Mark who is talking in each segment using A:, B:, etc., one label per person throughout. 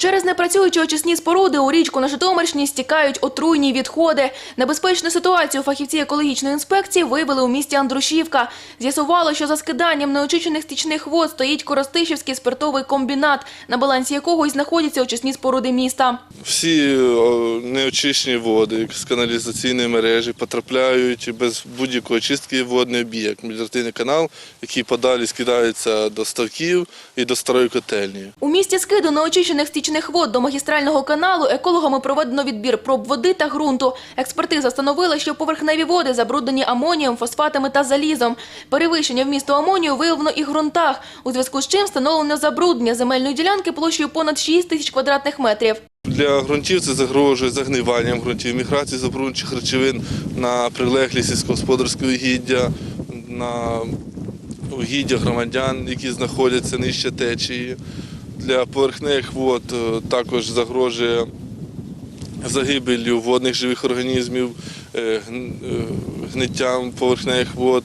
A: Через непрацюючі очисні споруди у річку на Житомирщині стікають отруйні відходи. Небезпечну ситуацію фахівці екологічної інспекції виявили у місті Андрушівка. З'ясувало, що за скиданням неочищених стічних вод стоїть Коростишівський спиртовий комбінат, на балансі якого й знаходяться очисні споруди міста.
B: Всі неочищені води з каналізаційної мережі потрапляють без будь-якої очистки в водний об'єкт, меліоративний канал, який подалі скидається до ставків і до старої котельні.
A: У місті скиду неочищених стічних вод до магістрального каналу екологами проведено відбір проб води та ґрунту. Експертиза встановила, що поверхневі води забруднені амонієм, фосфатами та залізом. Перевищення вмісту амонію виявлено і в ґрунтах, у зв'язку з чим встановлено забруднення земельної ділянки площею понад 6 тисяч квадратних метрів.
B: Для ґрунтів це загрожує загниванням ґрунтів, міграцією забруднюючих речовин на прилеглі сільськогосподарські угіддя, на угіддя громадян, які знаходяться нижче течії. Для поверхневих вод е, також загрожує загибелью водних живих організмів, е, е, гниттям поверхневих вод,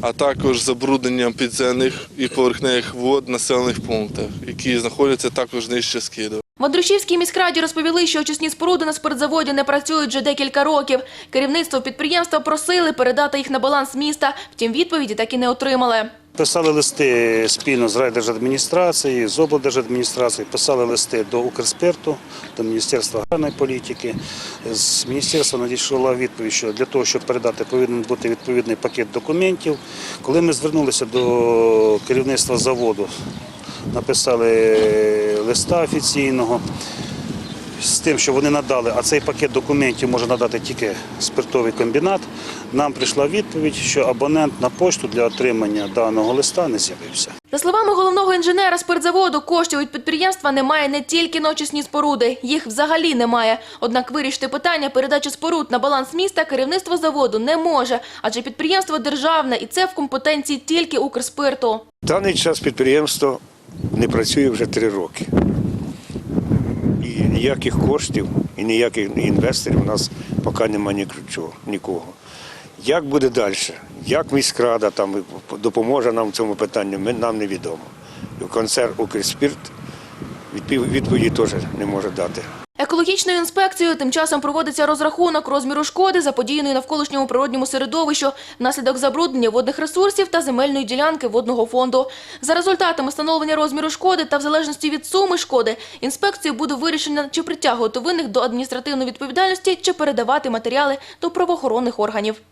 B: а також забрудненням підземних і поверхневих вод населених пунктах, які знаходяться також нижче скиду.
A: В Андрушівській міськраді розповіли, що очисні споруди на спиртзаводі не працюють вже декілька років. Керівництво підприємства просили передати їх на баланс міста, втім відповіді так і не отримали.
C: Писали листи спільно з райдержадміністрації, з облдержадміністрації, писали листи до Укрспирту, до Міністерства аграрної політики. З міністерства надійшла відповідь, що для того, щоб передати, повинен бути відповідний пакет документів. Коли ми звернулися до керівництва заводу, написали листа офіційного з тим, що вони надали, а цей пакет документів може надати тільки спиртовий комбінат. Нам прийшла відповідь, що абонент на пошту для отримання даного листа не з'явився.
A: За словами головного інженера спиртзаводу, коштів від підприємства немає не тільки на очисні споруди, їх взагалі немає. Однак вирішити питання передачі споруд на баланс міста керівництво заводу не може, адже підприємство державне і це в компетенції тільки Укрспирту.
D: В даний час підприємство не працює вже три роки. Ніяких коштів і ніяких інвесторів у нас поки немає нікого. Як буде далі? Як міськрада там допоможе нам в цьому питанні, ми- нам невідомо. Концерт «Укрспірт» відповіді теж не може дати.
A: Екологічною інспекцією тим часом проводиться розрахунок розміру шкоди, заподіяної навколишньому природньому середовищу внаслідок забруднення водних ресурсів та земельної ділянки водного фонду. За результатами встановлення розміру шкоди та в залежності від суми шкоди, інспекцією буде вирішено, чи притягувати винних до адміністративної відповідальності, чи передавати матеріали до правоохоронних органів.